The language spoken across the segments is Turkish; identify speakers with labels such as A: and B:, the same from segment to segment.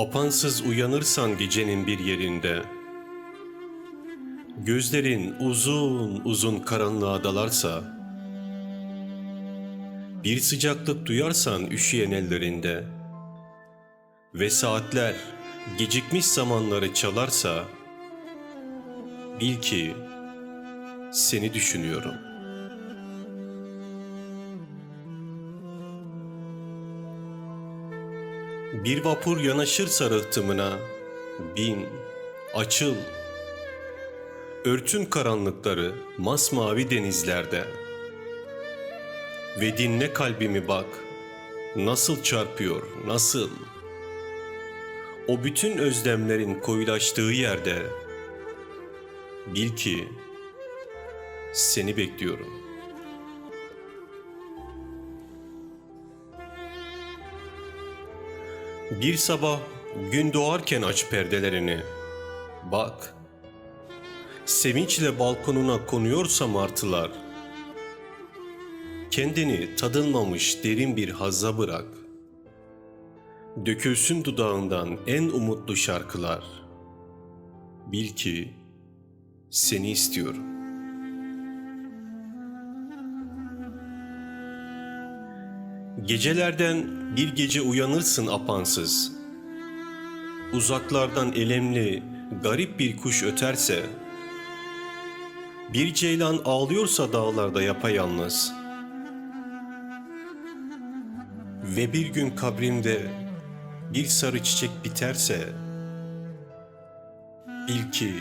A: Apansız uyanırsan gecenin bir yerinde, Gözlerin uzun uzun karanlığa dalarsa, Bir sıcaklık duyarsan üşüyen ellerinde, Ve saatler gecikmiş zamanları çalarsa, Bil ki seni düşünüyorum. Bir vapur yanaşırsa rıhtımına, bin, açıl. Örtün karanlıkları masmavi denizlerde. Ve dinle kalbimi bak, nasıl çarpıyor, nasıl. O bütün özlemlerin koyulaştığı yerde, bil ki seni bekliyorum. Bir sabah gün doğarken aç perdelerini. Bak. Sevinçle balkonuna konuyorsa martılar. Kendini tadılmamış derin bir hazza bırak. Dökülsün dudağından en umutlu şarkılar. Bil ki seni istiyorum. Gecelerden bir gece uyanırsın apansız. Uzaklardan elemli, garip bir kuş öterse, bir ceylan ağlıyorsa dağlarda yapayalnız ve bir gün kabrimde bir sarı çiçek biterse, bil ki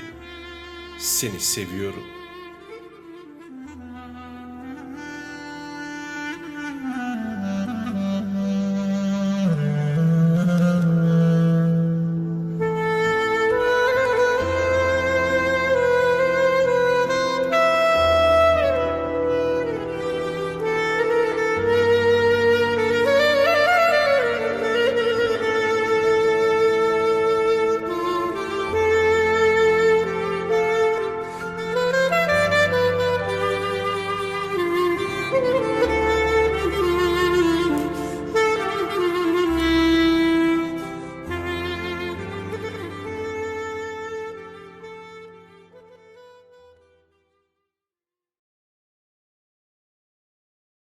A: seni seviyorum.''